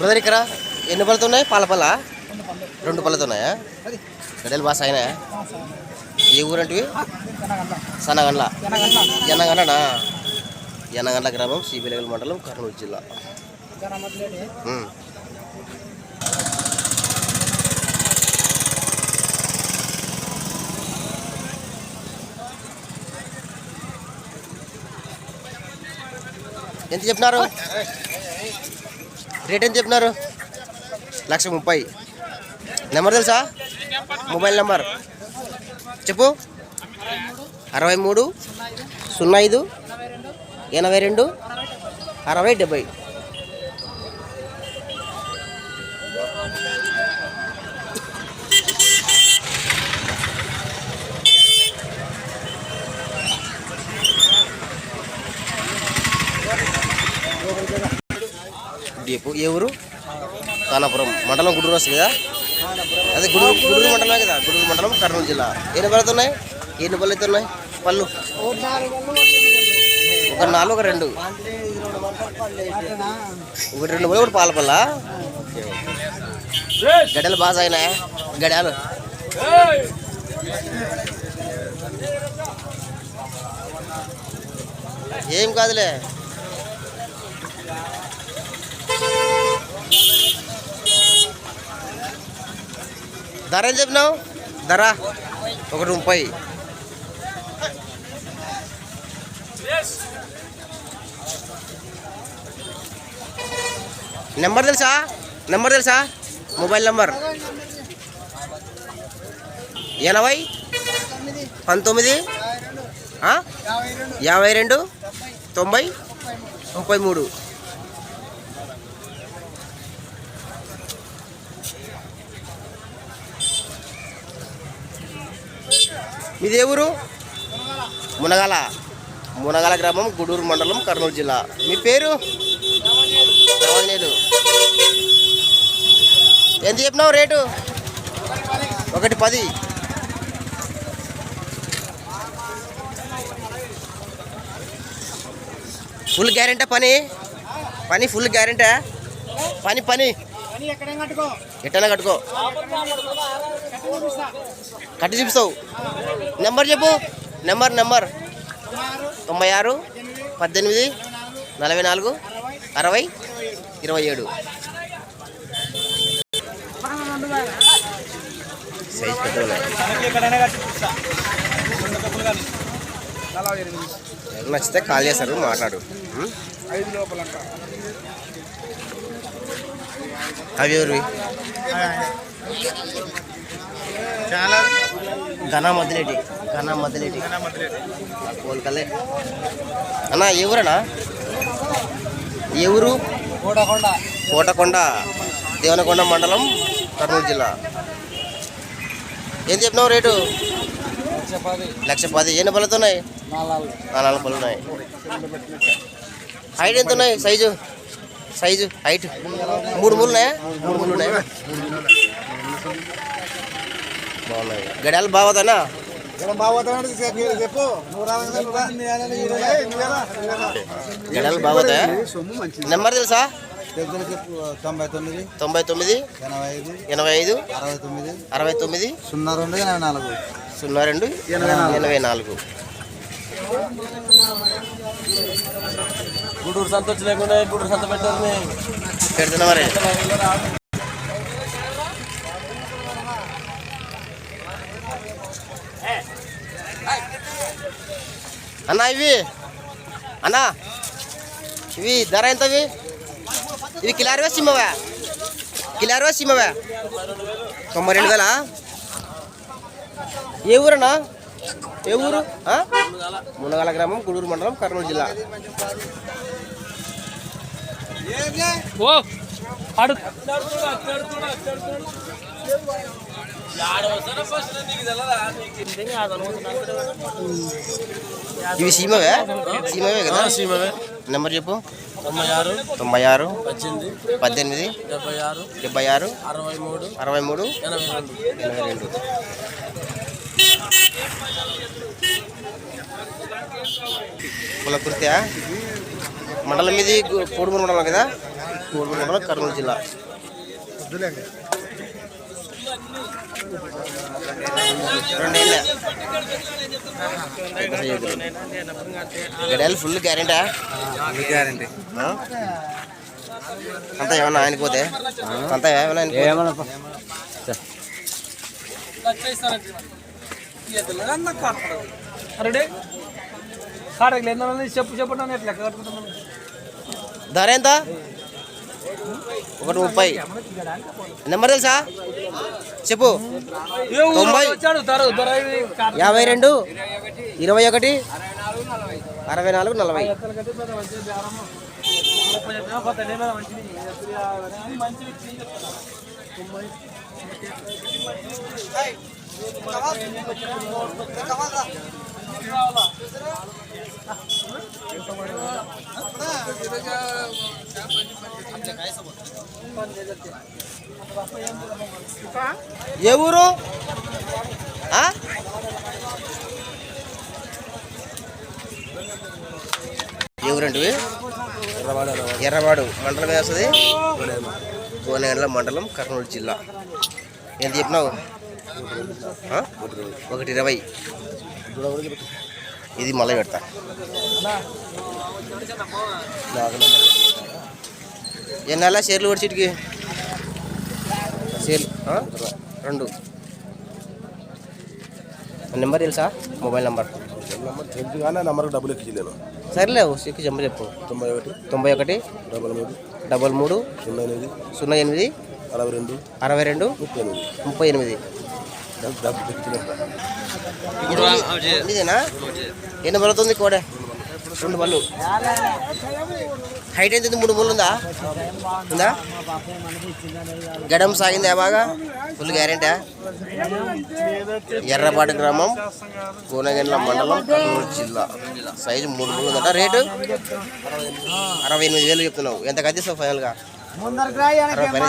Brother ఇక్కడ ఎన్ని పళ్ళతో ఉన్నాయి? పాల పళ్ళ? రెండు పళ్ళతో ఉన్నాయా? గడలు బాగా సాయినాయా ఏ ఊరంటివి? సనగండ్ల. ఎనగండ్లనా ఎనగండ్ల గ్రామం సిబిలగల్ మండలం కర్నూలు జిల్లా. ఎంత చెప్పినారు? రేట్ ఎంత చెప్పినారు? లక్ష ముప్పై. నెంబర్ తెలుసా? Mobile number. చెప్పు. అరవై మూడు సున్నా ఐదు ఎనభై రెండు అరవై డెబ్బై. డీపు. ఏ ఊరు? కానాపురం మండలం గుడూరు వస్తుంది కదా? అదే గుడూరు గుడూరు మండలమే కదా? గుడూరు మండలం కర్నూలు జిల్లా. ఎన్ని పళ్ళతో ఉన్నాయి? ఎన్ని పళ్ళు అయితే ఉన్నాయి? పళ్ళు. ఒక నాలుగు ఒక రెండు. ఒకటి రెండు పళ్ళు ఒకటి పాల పళ్ళ? గడ్డలు బాగా సాగినాయి గడాలు ఏం కాదులే. ధర ఏం చెప్పినావు? ధర ఒకటి ముప్పై. నెంబర్ తెలుసా? నెంబర్ తెలుసా? Mobile number. ఎనభై? పంతొమ్మిది? యాభై రెండు? తొంభై? ముప్పై మూడు. మీది ఏ ఊరు? మునగాల. మునగాల గ్రామం గుడూరు మండలం కర్నూలు జిల్లా. మీ పేరు? ఎంత చెప్పినావు రేటు? ఒకటి పది. ఫుల్ గ్యారెంటా పని? పని ఫుల్ గ్యారెంటా? పని పని. ఎట్టనా కట్టుకో. కట్టి చూపిస్తావు. నెంబర్ చెప్పు. Number number. తొంభై ఆరు పద్దెనిమిది నలభై నాలుగు అరవై ఇరవై ఏడు. సైజ్ పెద్ద నచ్చితే కాల్ చేస్తారు మాట్లాడు. అవి ఎవరివి? ఘనా మద్దిలేటి ఘనా మద్దిలేటి కోల్కలే అన్న ఏ ఊరు? కోటకొండ కోటకొండ. దేవనకొండ మండలం కర్నూలు జిల్లా. ఏం చెప్పినావు రేటు? లక్ష పది. ఎన్ని పళ్ళతో ఉన్నాయి? నాలుగు. పళ్ళు ఉన్నాయి. హైట్ ఎంత ఉన్నాయి? సైజు సైజు హైట్ మూడు మూడు ఉన్నాయా? మూడు మూడు ఉన్నాయా? గడియాలు రావాలి గడియాలు మంచిది. నెంబర్ తెలుసా? తొంభై తొమ్మిది తొంభై తొమ్మిది ఎనభై ఐదు ఎనభై ఐదు అరవై తొమ్మిది అరవై తొమ్మిది సున్నా రెండు ఎనభై నాలుగు. సున్నా రెండు ఎనభై నాలుగు. ఎనభై నాలుగు. గూడూరు సంత వచ్చి లేకుండా గూడూరు సంత పెట్టారు. పెడుతున్నా మరి. అన్నా ఇవి. అన్నా. ఇవి ధర ఎంతవి? ఇవి ఇవి కిలారివా సిమ్మవా కిలారివా సిమ్మవా తొంభై రెండు వేలా? ఏ ఊరన్నా? ఏ ఊరు? ఆ? మునగాల గ్రామం గుడూరు మండలం కర్నూలు జిల్లా. ఓ ఆడు. ఇవి సీమవే? సీమవే కదా? సీమవే. నెంబర్ చెప్పు. తొంభై ఆరు. తొంభై ఆరు. పద్దెనిమిది. పద్దెనిమిది. డెబ్బై ఆరు. డెబ్బై ఆరు. అరవై మూడు. అరవై మూడు. ఎనభై రెండు. ఎనభై రెండు. మండలం మీది గు- కోడుమూరు మండలం కదా? కోడుమూరు మండలం కర్నూలు జిల్లా. గడియాలు ఫుల్ గ్యారెంటా గ్యారంటీ అంతా ఏమన్నా ఆయనకి పోతే? అంతా ఏమన్నా లేదు చెప్పు చెప్పండి ఎట్లా కట్టుకుంటున్నాను ధర ఎంత? ఒకటి ముప్పై. నెంబర్ తెలుసా? చెప్పు. తొంభై. యాభై రెండు ఇరవై ఒకటి అరవై నాలుగు నలభై. ఏ ఊరు? ఏ ఊరంటివి ఎర్రవాడు. మండలం వేస్తుంది? కోనేళ్ళ మండలం కర్నూలు జిల్లా. ఎంత చెప్పినావు? ఒకటి ఇరవై. ఇది మళ్ళీ పెడతా. ఎన్నాళ్ళ షేర్లు పడి ఆ? రెండు. నెంబర్ తెలుసా? Mobile number. నెంబర్ డబ్బులు ఎక్కించలేను సరేలే సిక్కు జంపు చెప్పు. తొంభై ఒకటి తొంభై ఒకటి డబల్ మూడు డబల్ మూడు సున్నా ఎనిమిది సున్నా ఎనిమిది అరవై రెండు అరవై రెండు ముప్పై ఎనిమిది. ముప్పై ఎనిమిది. ఇదేనా? ఎన్ని బలుతుంది కోడే? రెండు బళ్ళు. హైట్ ఎంత ఉంది? మూడు ముళ్ళు ఉందా? ఉందా? గడం సాగిందా బాగా? ఫుల్ గ్యారెంటా ఎర్రపాటి గ్రామం కోనగండ్ల మండలం కర్నూలు జిల్లా. సైజు మూడు ముళ్ళు ఉందట. రేటు? అరవై ఎనిమిది వేలు చెప్తున్నావు. ఎంత కదిస్తావు ఫైనల్గా? అరవై పైన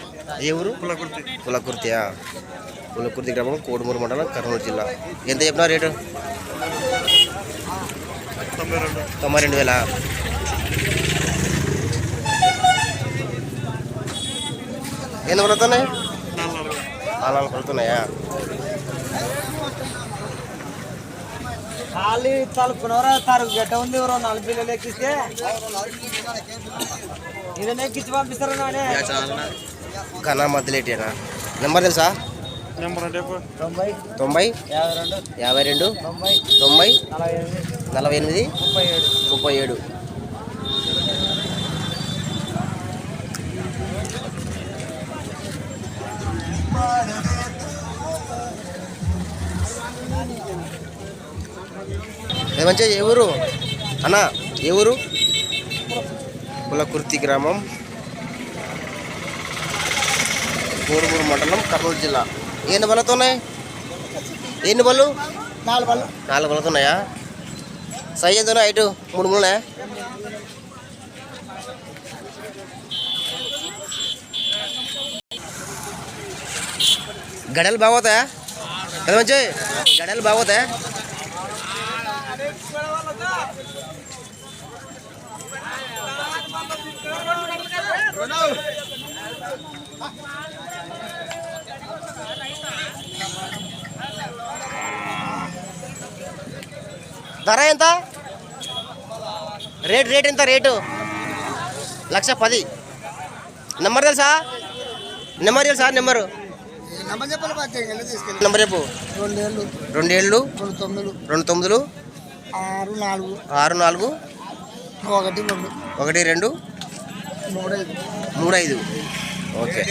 ఏ ఊరు? కులకుర్తి కులకుర్తియా కులకుర్తి గ్రామం కోడుమూరు మండలం కర్నూలు జిల్లా. ఎంత చెప్పినా రేటు? తొంభై రెండు. వేల? ఎన్ని పడుతున్నాయి? నాలుగు పడుతున్నాయా? ఖాళీ తలుపుకున్నారా తరుగు గట్ట ఉంది ఎవరో నాలుగు పిల్లలు ఎక్కిస్తే. ఇదన్నీ ఎక్కించి పంపిస్తారా నానే ఘన మధ్యలేటేనా నెంబర్ తెలుసా? తొంభై తొంభై యాభై రెండు తొంభై తొంభై నలభై ఎనిమిది ముప్పై ఏడు. ముప్పై ఏడు. ఏ మంచిగా ఏ ఊరు? అన్న ఏ ఊరు? కులకుర్తి గ్రామం. కోరుమూరు మండలం కర్నూలు జిల్లా. ఎన్ని బలతో ఉన్నాయి ఎన్ని బళ్ళు? నాలుగు పళ్ళు నాలుగు బలతో ఉన్నాయా సైజ్ ఎంత ఉన్నాయి? హైటు మూడు మూడు ఉన్నాయా గడలు బాగోతాయా? కదా మంచి? గడలు బాగోతాయా? ధర ఎంత? రేట్ రేట్ ఎంత రేటు? లక్ష పది. నెంబర్ తెలుసా? నెంబర్ తెలుసా నెంబరు? నెంబర్ చెప్పు. రెండేళ్ళు. రెండు తొమ్మిదిలు. ఆరు నాలుగు. ఆరు నాలుగు. ఒకటి రెండు. ఒకటి రెండు. మూడు ఐదు ఓకే.